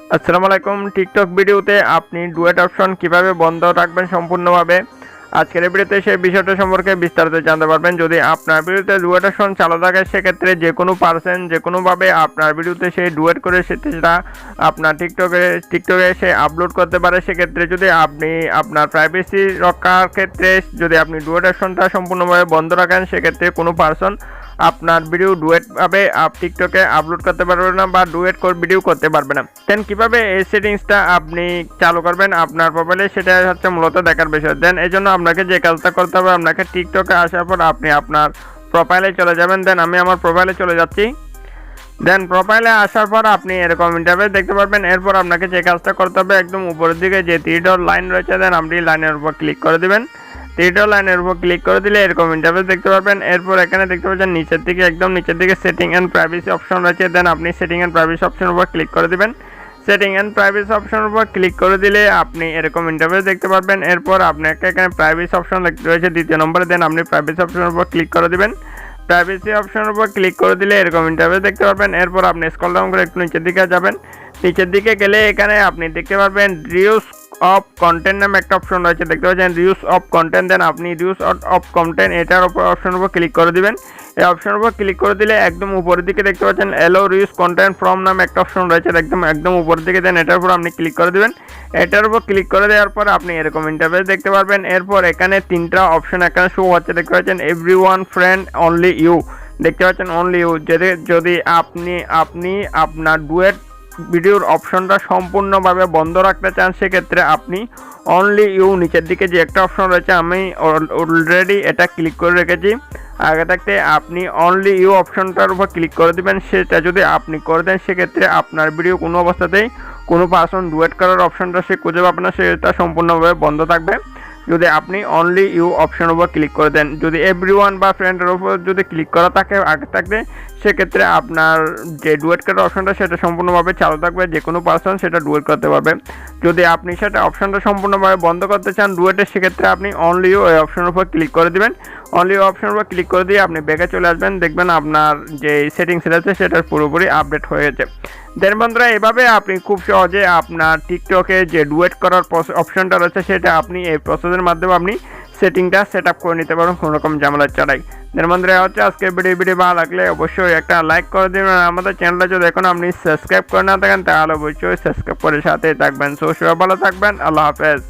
আসসালামু আলাইকুম, টিকটক ভিডিওতে আপনি ডুয়েট অপশন কীভাবে বন্ধ রাখবেন সম্পূর্ণভাবে? আজকের ভিডিওতে সেই বিষয়টা সম্পর্কে বিস্তারিত জানতে পারবেন। যদি আপনার ভিডিওতে ডুয়েট অপশন চালু থাকে, সেক্ষেত্রে যে কোনো পার্সন যে কোনোভাবে আপনার ভিডিওতে সেই ডুয়েট করে সেটা আপনার টিকটকে টিকটকে সে আপলোড করতে পারে। সেক্ষেত্রে যদি আপনি আপনার প্রাইভেসি রক্ষার ক্ষেত্রে যদি আপনি ডুয়েট অপশনটা সম্পূর্ণভাবে বন্ধ রাখেন, সেক্ষেত্রে কোনো পার্সন আপনার ভিডিও ডুয়েট ভাবে আপ টিকটকে আপলোড করতে পারবে না বা ডুয়েট ভিডিও করতে পারবে না। দেন কীভাবে এই সেটিংসটা আপনি চালু করবেন আপনার প্রোফাইলে সেটা হচ্ছে মূলত দেখার বিষয়। দেন এই জন্য আপনাকে যে কাজটা করতে হবে, আপনাকে টিকটকে আসার পর আপনি আপনার প্রোফাইলে চলে যাবেন। দেন আমি আমার প্রোফাইলে চলে যাচ্ছি। দেন প্রোফাইলে আসার পর আপনি এরকম ইন্টারভেস দেখতে পারবেন। এরপর আপনাকে যে কাজটা করতে হবে, একদম উপরের দিকে যে থ্রি ডট লাইন রয়েছে দেন আপনি লাইনের উপর ক্লিক করে দিবেন। থ্রিডো লাইনের উপর ক্লিক করে দিলে এরকম ইন্টারফেস দেখতে পারবেন। এরপর এখানে দেখতে পাচ্ছেন নিচের দিকে, একদম নিচের দিকে সেটিং অ্যান্ড প্রাইভেসি অপশন রয়েছে। দেন আপনি সেটিং অ্যান্ড প্রাইভেসি অপশনের উপর ক্লিক করে দিবেন। সেটিং অ্যান্ড প্রাইভেসি অপশনের উপর ক্লিক করে দিলে আপনি এরকম ইন্টারফেস দেখতে পারবেন। এরপর আপনাকে এখানে প্রাইভেসি অপশন রয়েছে দ্বিতীয় নম্বরে। দেন আপনি প্রাইভেসি অপশনের উপর ক্লিক করে দিবেন। প্রাইভেসি অপশনের উপর ক্লিক করে দিলে এরকম ইন্টারফেস দেখতে পারবেন। এরপর আপনি স্ক্রল ডাউন করে একটু নিচের দিকে যাবেন। নিচের দিকে গেলে এখানে আপনি দেখতে পারবেন রিউজ অফ কন্টেন্ট নামে একটা অপশন রয়েছে, দেখতে পাচ্ছেন? রিউজ অফ কন্টেন্ট দেন আপনি রিউজ অফ কন্টেন্ট এটার উপর অপশন উপর ক্লিক করে দিবেন। এই অপশনের উপর ক্লিক করে দিলে একদম উপরের দিকে দেখতে পাচ্ছেন এলো রিউজ কন্টেন্ট ফ্রম নামে একটা অপশন রয়েছে, একদম একদম উপরের দিকে দেন এটার উপর আপনি ক্লিক করে দিবেন। এটার উপর ক্লিক করে দেওয়ার পর আপনি এরকম ইন্টারফেস দেখতে পারবেন। এরপর এখানে তিনটা অপশন এখানে শো হচ্ছে, দেখতে পাচ্ছেন every one friend only you দেখতে পাচ্ছেন অনলি ইউ যদি যদি আপনি আপনি আপনার ডুয়েট ভিডিওর অপশনটা সম্পূর্ণভাবে বন্ধ রাখতে চান, সেক্ষেত্রে আপনি অনলি ইউ নিচের দিকে যে একটা অপশন রয়েছে, আমি অলরেডি এটা ক্লিক করে রেখেছি। আগে থাকতে আপনি অনলি ইউ অপশনটার উপর ক্লিক করে দিবেন, সেটা যদি আপনি করে দেন, সেক্ষেত্রে আপনার ভিডিও কোনো অবস্থাতেই কোনো পার্সন ডুয়েট করার অপশনটা সে খুঁজে পাবে না, সেটা সম্পূর্ণভাবে বন্ধ থাকবে। যদি আপনি অনলি ইউ অপশন উপর ক্লিক করে দেন, যদি এভরি ওয়ান বা ফ্রেন্ডের উপর যদি ক্লিক করা থাকে, আগে থাকবে সেক্ষেত্রে আপনার যে ডুয়েট করার অপশনটা সেটা সম্পূর্ণভাবে চালু থাকবে, যে কোনো পার্সন সেটা ডুয়েট করতে পারবে। যদি আপনি সেটা অপশনটা সম্পূর্ণভাবে বন্ধ করতে চান ডুয়েটের সেক্ষেত্রে আপনি অনলি ইউ এই অপশনের উপর ক্লিক করে দিবেন। অনলি অপশনের উপর ক্লিক করে দিয়ে আপনি ব্যাগে চলে আসবেন, দেখবেন আপনার যে সেটিংস রয়েছে, সেটা পুরোপুরি আপডেট হয়ে গেছে। দেন বন্ধুরা, এভাবে আপনি খুব সহজে আপনার টিকটকে যে ডুয়েট করার অপশনটা রয়েছে, সেটা আপনি এই প্রসেসের মাধ্যমে আপনি সেটিংটা সেট আপ করে নিতে পারবেন, কোনো রকম ঝামেলা ছাড়াই। বন্ধুরা হচ্ছে আজকে ভিডিও ভিডিও ভালো লাগলে অবশ্যই একটা লাইক করে দেবেন। আমাদের চ্যানেলটা যদি এখন আপনি সাবস্ক্রাইব করে না থাকেন, তাহলে অবশ্যই সাবস্ক্রাইব করে সাথে থাকবেন। সো ভালো থাকবেন। আল্লাহ হাফেজ।